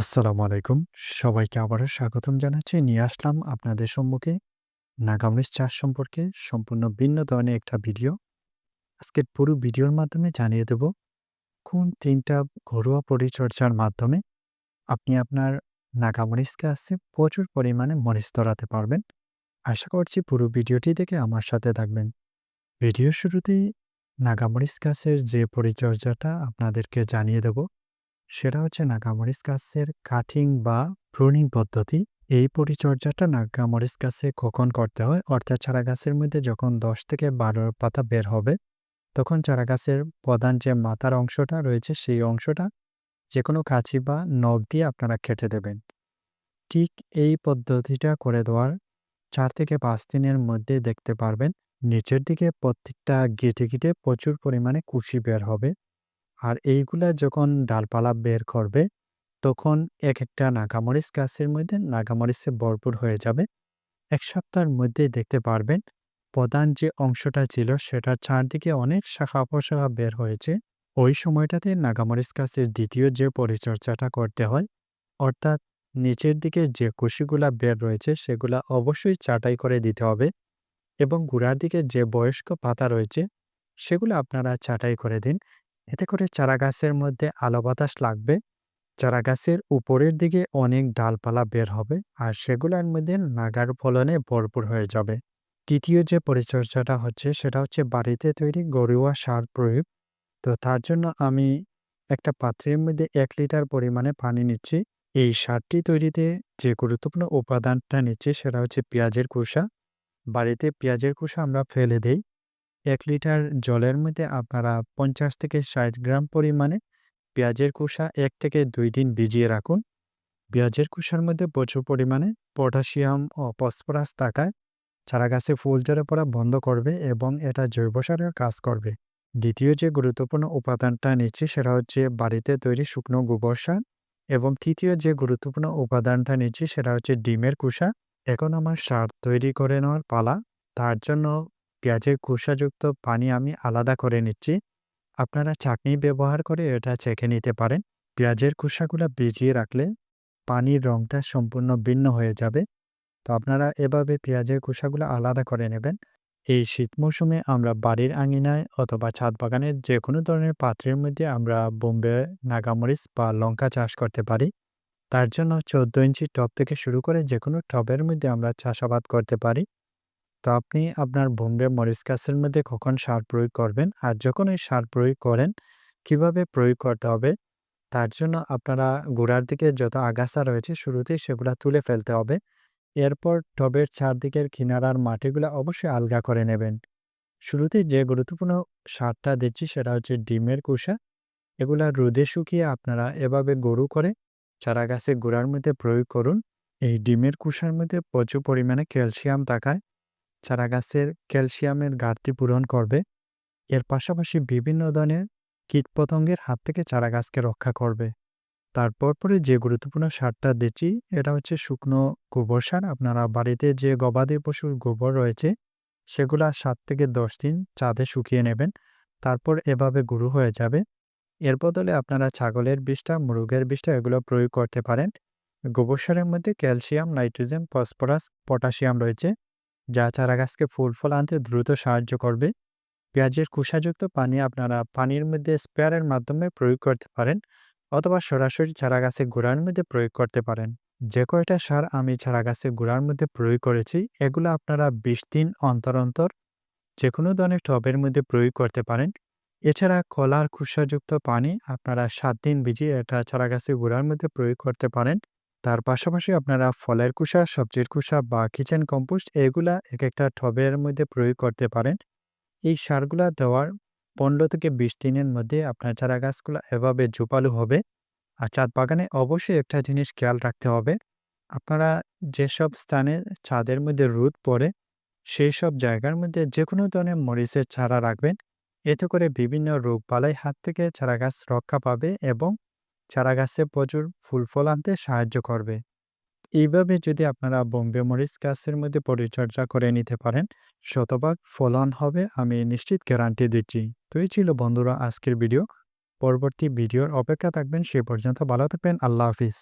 আসসালামু আলাইকুম। সবাইকে আবারও স্বাগতম জানাচ্ছি। নিয়ে আসলাম আপনাদের সম্মুখে নাগামরিচ চাষ সম্পর্কে সম্পূর্ণ ভিন্ন ধরনের একটা ভিডিও। আজকের পুরো ভিডিওর মাধ্যমে জানিয়ে দেব, কোন তিনটা ঘরোয়া পরিচর্যার মাধ্যমে আপনি আপনার নাগামরিচ গাছে প্রচুর পরিমাণে মরিচ ধরাতে পারবেন। আশা করছি পুরো ভিডিওটি দেখে আমার সাথে থাকবেন। ভিডিওর শুরুতেই নাগামরিচ গাছের যে পরিচর্যাটা আপনাদেরকে জানিয়ে দেব সেটা হচ্ছে নাগামরিচ গাছের কাটিং বা প্রুনিং পদ্ধতি। এই পরিচর্যাটা নাগামরিচ গাছে কখন করতে হয়? অর্থাৎ চারা গাছের মধ্যে যখন ১০ থেকে ১২ পাতা বের হবে, তখন চারা গাছের প্রধান যে মাথার অংশটা রয়েছে সেই অংশটা যেকোনো কাঁচি বা নখ দিয়ে আপনারা কেটে দেবেন। ঠিক এই পদ্ধতিটা করে দেওয়ার চার থেকে পাঁচ দিনের মধ্যে দেখতে পারবেন নিচের দিকে প্রত্যেকটা গিঁটে, গিঁটে প্রচুর পরিমাণে কুশি বের হবে। আর এইগুলা যখন ডালপালা বের করবে, তখন এক একটা নাগামরিচ গাছের মধ্যে নাগামরিচে ভরপুর হয়ে যাবে। এক সপ্তাহের মধ্যেই দেখতে পারবেন প্রধান যে অংশটা ছিল সেটার চারদিকে অনেক শাখা-প্রশাখা বের হয়েছে। ওই সময়টাতে নাগামরিচ গাছের দ্বিতীয় যে পরিচর্যাটা করতে হয়, অর্থাৎ নিচের দিকে যে কুশিগুলা বের রয়েছে সেগুলা অবশ্যই চাটাই করে দিতে হবে এবং গোড়ার দিকে যে বয়স্ক পাতা রয়েছে সেগুলো আপনারা ছাঁটাই করে দিন। এতে করে চারা গাছের মধ্যে আলো বাতাস লাগবে। চারা গাছের উপরের দিকে অনেক ডালপালা বের হবে আর সেগুলোর মধ্যে নাগার ফলনে ভরপুর হয়ে যাবে। তৃতীয় যে পরিচর্যাটা হচ্ছে সেটা হচ্ছে বাড়িতে তৈরি ঘরোয়া সার প্রয়োগ। তো তার জন্য আমি একটা পাত্রের মধ্যে এক লিটার পরিমাণে পানি নিচ্ছি। এই সারটি তৈরিতে যে গুরুত্বপূর্ণ উপাদানটা নিচ্ছি সেটা হচ্ছে পেঁয়াজের খোসা। বাড়িতে পেঁয়াজের খোসা আমরা ফেলে দেই। ১ লিটার জলের মধ্যে আপনারা ৫০ থেকে ৬০ গ্রাম পরিমাণে পেঁয়াজের খোসা ১ থেকে দুই দিন ভিজিয়ে রাখুন। পেঁয়াজের খোসার মধ্যে প্রচুর পরিমাণে পটাশিয়াম ও ফসফরাস থাকায় চারা গাছে ফুল ঝরে পড়া বন্ধ করবে এবং এটা জৈব সারের কাজ করবে। দ্বিতীয় যে গুরুত্বপূর্ণ উপাদানটা নিচ্ছি সেটা হচ্ছে বাড়িতে তৈরি শুকনো গোবর সার এবং তৃতীয় যে গুরুত্বপূর্ণ উপাদানটা নিচ্ছি সেটা হচ্ছে ডিমের খোসা। এখন আমার সার তৈরি করে নেওয়ার পালা। তার জন্য পেঁয়াজের খোসাযুক্ত পানি আমি আলাদা করে নিচ্ছি। আপনারা ছাঁকনি ব্যবহার করে এটা ছেঁকে নিতে পারেন। পেঁয়াজের খোসাগুলা ভিজিয়ে রাখলে পানির রংটা সম্পূর্ণ ভিন্ন হয়ে যাবে। তো আপনারা এভাবে পেঁয়াজের খোসাগুলো আলাদা করে নেবেন। এই শীত মৌসুমে আমরা বাড়ির আঙিনায় অথবা ছাদ বাগানের যে কোনো ধরনের পাত্রের মধ্যে আমরা বোম্বে, নাগামরিচ বা লঙ্কা চাষ করতে পারি। তার জন্য ১৪ ইঞ্চি টব থেকে শুরু করে যে কোনো টবের মধ্যে আমরা চাষাবাদ করতে পারি। তো আপনি আপনার বোম্বে মরিচ গাছের মধ্যে কখন সার প্রয়োগ করবেন আর যখন এই সার প্রয়োগ করেন, কীভাবে প্রয়োগ করতে হবে তার জন্য আপনারা গোড়ার দিকে যত আগাছা রয়েছে শুরুতেই সেগুলা তুলে ফেলতে হবে। এরপর টবের চারদিকের কিনারার মাটিগুলা অবশ্যই আলগা করে নেবেন। শুরুতেই যে গুরুত্বপূর্ণ সারটা দিচ্ছি সেটা হচ্ছে ডিমের খোসা। এগুলা রোদে শুকিয়ে আপনারা এভাবে গরু করে চারা গাছের গোড়ার মধ্যে প্রয়োগ করুন। এই ডিমের খোসার মধ্যে প্রচুর পরিমাণে ক্যালসিয়াম থাকায় চারা গাছের ক্যালসিয়ামের ঘাটতি পূরণ করবে। এর পাশাপাশি বিভিন্ন ধরনের কীটপতঙ্গের হাত থেকে চারা গাছকে রক্ষা করবে। তারপর পরে যে গুরুত্বপূর্ণ সারটা দিচ্ছি এটা হচ্ছে শুকনো গোবর সার। আপনারা বাড়িতে যে গবাদি পশুর গোবর রয়েছে সেগুলা সাত থেকে ১০ দিন চাঁদে শুকিয়ে নেবেন। তারপর এভাবে গুঁড়ো হয়ে যাবে। এর বদলে আপনারা ছাগলের বিষটা, মুরগের বিষটা এগুলো প্রয়োগ করতে পারেন। গোবর সারের মধ্যে ক্যালসিয়াম, নাইট্রোজেন, ফসফরাস, পটাশিয়াম রয়েছে যা চারা গাছকে ফুল ফল আনতে দ্রুত সাহায্য করবে। পেঁয়াজের খোসাযুক্ত পানি আপনারা পানির মধ্যে স্প্রেয়ারের মাধ্যমে প্রয়োগ করতে পারেন অথবা সরাসরি চারা গাছের গোড়ার মধ্যে প্রয়োগ করতে পারেন। যে কয়টা সার আমি চারা গাছের গোড়ার মধ্যে প্রয়োগ করেছি এগুলো আপনারা ২০ দিন অন্তর, অন্তর যেকোনো ধরনের টবের মধ্যে প্রয়োগ করতে পারেন। এছাড়া কলার খোসাযুক্ত পানি আপনারা সাত দিন ভিজিয়ে এটা চারা গাছের গোড়ার মধ্যে প্রয়োগ করতে পারেন। তার পাশাপাশি আপনারা ফলের খোসা, সবজির খোসা বা কিচেন কম্পোস্ট এগুলা এক একটা টবের মধ্যে প্রয়োগ করতে পারেন। এই সারগুলা দেওয়ার ১৫ থেকে ২০ দিনের মধ্যে আপনার চারা গাছগুলা এভাবে ঝোপালো হবে। আর ছাদ বাগানে অবশ্যই একটা জিনিস খেয়াল রাখতে হবে। আপনারা যেসব স্থানে ছাদের মধ্যে রোদ পড়ে সেই সব জায়গার মধ্যে যেকোনো ধরনের মরিচের চারা রাখবেন। এতে করে বিভিন্ন রোগ রোগবালাই হাত থেকে চারা গাছ রক্ষা পাবে এবং চারা গাছে প্রচুর ফুল ফল আনতে সাহায্য করবে। এইভাবে যদি আপনারা বোম্বে মরিচ গাছের মধ্যে পরিচর্যা করে নিতে পারেন, শতভাগ ফলন হবে, আমি নিশ্চিত গ্যারান্টি দিচ্ছি। তো এই ছিল বন্ধুরা আজকের ভিডিও। পরবর্তী ভিডিওর অপেক্ষা থাকবেন, সে পর্যন্ত ভালো থাকবেন। আল্লাহ হাফিজ।